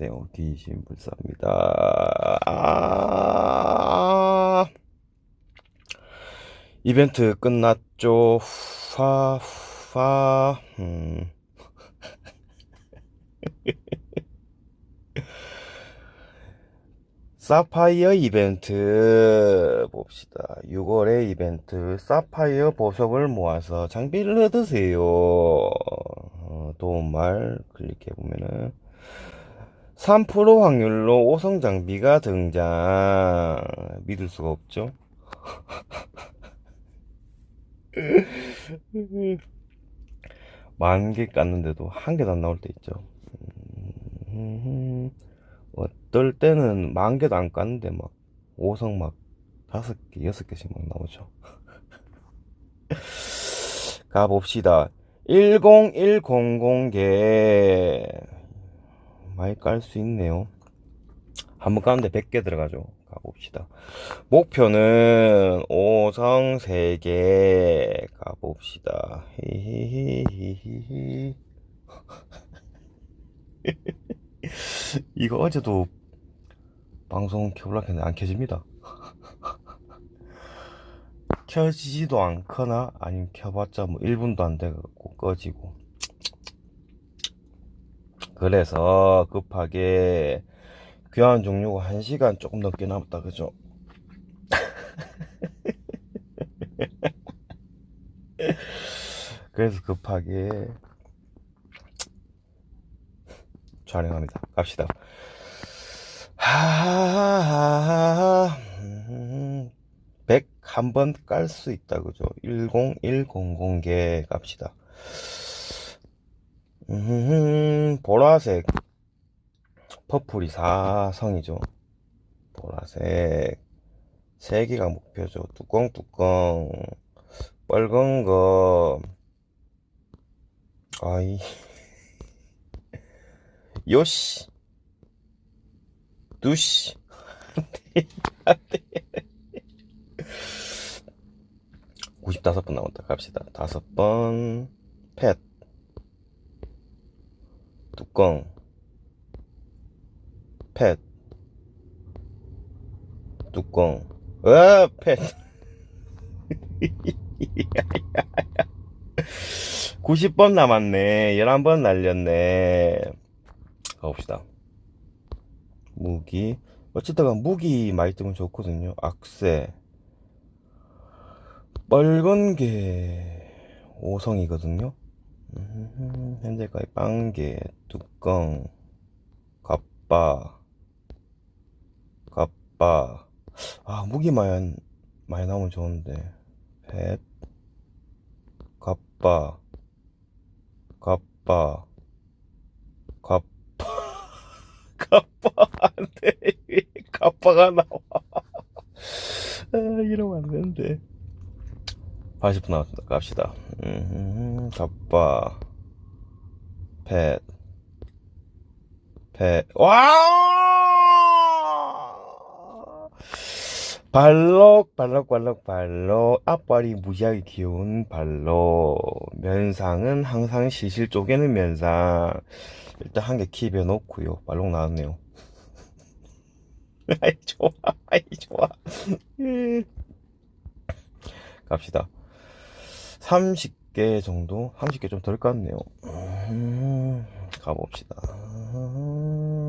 안녕하세요. 디신불사입니다. 아, 이벤트 끝났죠. 파, 파, 음. 사파이어 이벤트 봅시다. 6월의 이벤트 사파이어 보석을 모아서 장비를 얻으세요. 어, 도움말 클릭해 보면은 3% 확률로 5성 장비가 등장. 믿을 수가 없죠. 만 개 깠는데도 한 개도 안 나올 때 있죠. 음, 어떨 때는 만 개도 안 깠는데 막 5성 막 다섯 개, 여섯 개씩 막 나오죠. 가봅시다. 10100개. 많이 깔 수 있네요. 한번 까는데 100개 들어가죠. 가봅시다. 목표는 5성 3개. 가봅시다. 히히히히히. 이거 어제도 방송 켜보려 했는데 안 켜집니다. 켜지지도 않거나 아니면 켜봤자 뭐 1분도 안 돼갖고 꺼지고 그래서 급하게 교환 종료가 1시간 조금 넘게 남았다 그죠? 그래서 급하게 촬영합니다. 갑시다. 하하하하 100한번깔 수 있다 그죠? 10100개 갑시다. 음, 보라색. 퍼플이 4성이죠. 보라색. 3개가 목표죠. 뚜껑 뚜껑. 빨간 거. 아이. 요시. 두시. 안돼 95번 나온다. 갑시다. 다섯 번. 펫 뚜껑. 펫 뚜껑. 어펫 90번 남았네. 11번 날렸네. 가봅시다. 무기. 어쨌든 무기 많이 뜨면 좋거든요. 악세. 빨간 게 5성이거든요. 음, 현재까지 빵개 뚜껑 갑바 갑바. 아 무기 많이 많이 나오면 좋은데. 펫 갑바 갑바 갑바. 갑바 안돼. 왜 갑바가 나와. 아 이러면 안 되는데 80분 나왔다 갑시다 음, 갑바 펫 펫. 와! 발록, 발록, 발록, 발록. 앞발이 무지하게 귀여운 발록. 면상은 항상 시실 쪼개는 면상. 일단 한 개 킵에 놓고요. 발록 나왔네요. 아이, 좋아. 아이, 좋아. 갑시다. 30개 정도? 30개 좀 덜 깠네요. 음, 가봅시다.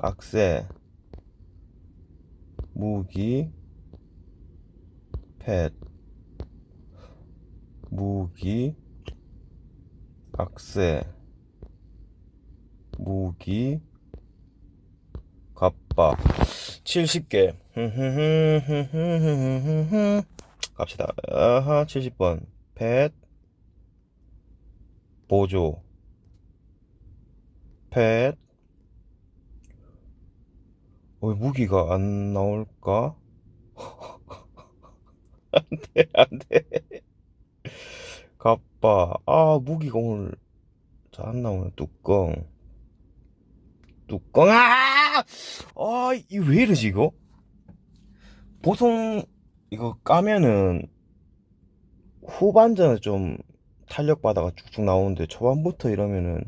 악세, 무기, 펫, 무기, 악세, 무기, 갑바. 70개. 갑시다. 아하, 70번. 펫, 보조, 펫, 어, 무기가 안 나올까? 안 돼, 안 돼. 갑바. 아, 무기가 오늘 잘 안 나오네. 뚜껑. 뚜껑, 아! 아, 이왜 이러지, 이거? 보통, 이거 까면은, 후반전에 좀 탄력 바다가 쭉쭉 나오는데 초반부터 이러면은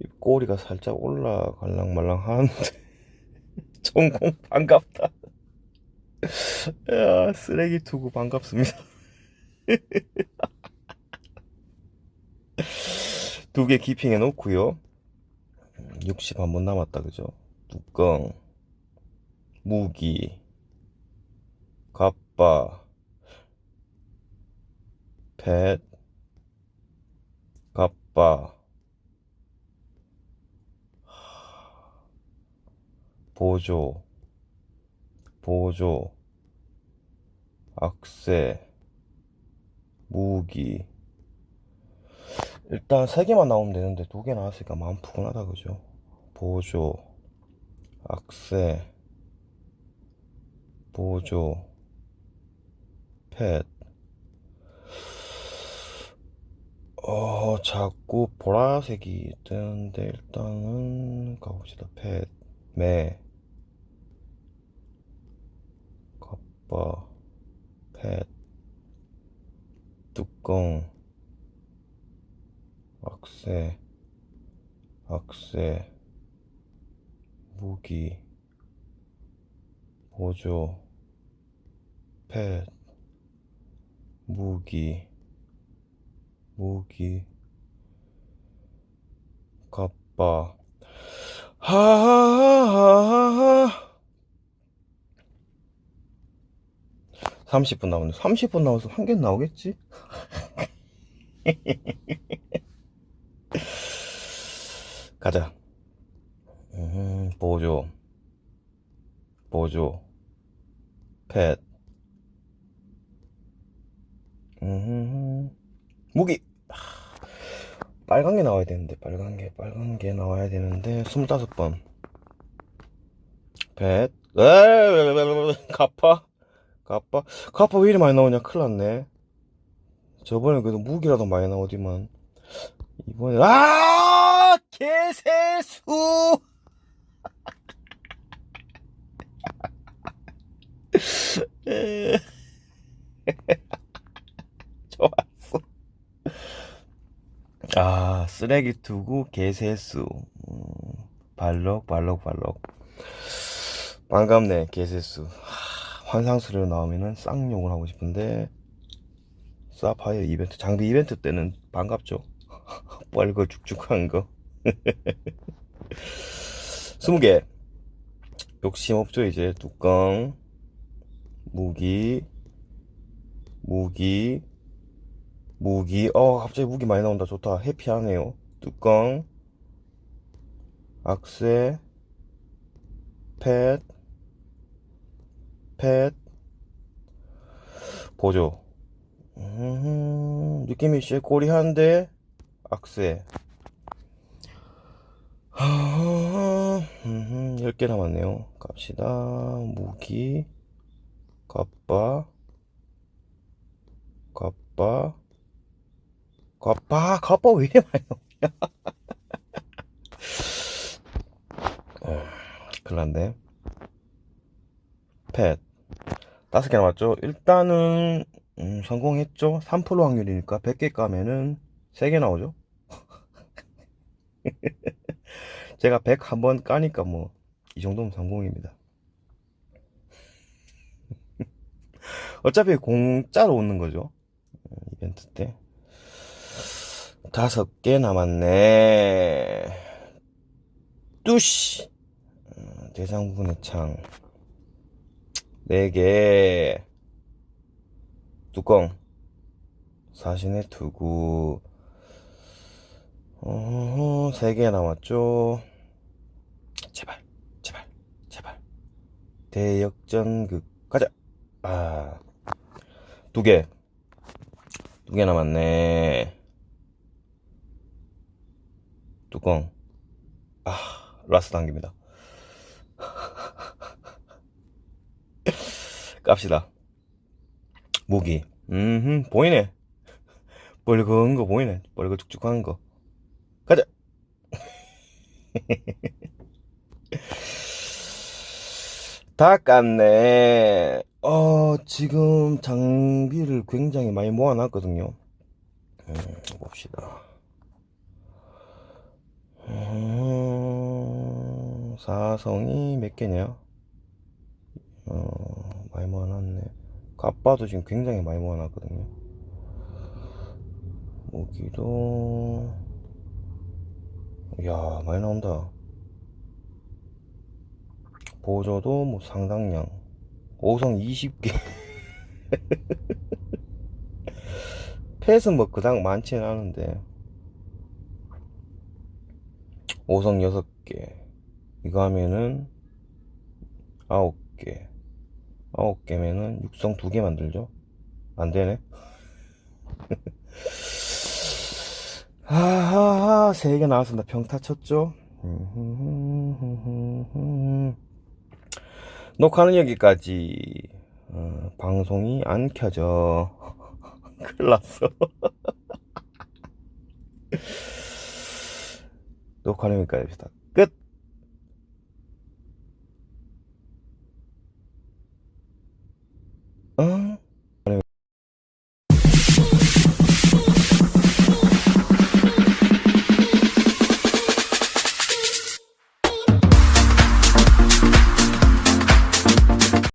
이 꼬리가 살짝 올라갈랑 말랑 하는데 전공 반갑다. 야, 쓰레기 투구 반갑습니다. 두 개 기핑해 놓고요. 60 한번 남았다, 그죠? 뚜껑, 무기, 갑바, 펫, 갑바, 보조, 보조, 악세, 무기. 일단 세 개만 나오면 되는데 두 개 나 왔으니까 마음 푸근하다, 그죠? 보조, 악세, 보조, 펫. 어, 자꾸 보라색이 뜨는데 일단은 가봅시다. 펫, 매, 갑바, 펫, 뚜껑, 악세, 악세, 무기, 보조, 펫, 무기, 무기, 갑바. 하하하하. 30분 남았네. 30분 남아서 한 개 나오겠지? 가자. 음, 보조, 보조, 펫, 음, 무기. 하, 빨간 게 나와야 되는데, 빨간 게, 빨간 게 나와야 되는데, 25번. 펫, 에이, 가파, 가파, 가파 왜 이리 많이 나오냐? 큰일 났네. 저번에 그래도 무기라도 많이 나오더만. 이번에, 아! 개세수! 좋았어. 아, 쓰레기 투구 개세수. 음, 발록, 발록, 발록. 반갑네, 개세수. 하, 환상수로 나오면은 쌍욕을 하고 싶은데, 사파이어 이벤트, 장비 이벤트 때는 반갑죠. 뻘거 축축한 거. 스무 개. 욕심 없죠, 이제. 뚜껑, 무기, 무기, 무기. 어, 갑자기 무기 많이 나온다. 좋다. 해피하네요. 뚜껑, 악세, 펫, 펫, 보조. 음, 느낌이 쉐꼬리한데, 악세. 하, 음, 10개 남았네요. 갑시다. 무기, 갑바, 갑바, 갑바, 갑바 왜 이래 많이? 어, 큰일 났네. 펫. 다섯 개 남았죠? 일단은, 음, 성공했죠? 3% 확률이니까 100개 까면은 3개 나오죠? 제가 100 한 번 까니까 뭐, 이 정도면 성공입니다. 어차피 공짜로 오는 거죠. 어, 이벤트 때. 다섯 개 남았네. 뚜시. 어, 대상 부분의 창. 네 개. 뚜껑. 사신의 투구. 어, 세 개 남았죠. 제발, 제발, 제발. 대역전극. 가자. 아, 두 개. 두 개 남았네. 뚜껑. 아, 라스 단계입니다. 깝시다. 무기. 음, 보이네. 뻘건 거 보이네. 뻘거 축축한 거. 가자. 다 깠네. 어, 지금 장비를 굉장히 많이 모아놨거든요. 음, 봅시다. 음, 사성이 몇 개냐? 어, 많이 모아놨네. 갑바도 지금 굉장히 많이 모아놨거든요. 모기도, 이야, 많이 나온다. 보조도 뭐 상당량. 오성 20개. 펫은 뭐 그닥 많지는 않은데. 오성 6개. 이거 하면은 9개. 9개면은 육성 2개 만들죠? 안 되네. 하하하, 3개 나왔습니다. 평타 쳤죠? 녹화는 여기까지. 어, 방송이 안 켜져. 큰일 났어. 녹화는 여기까지입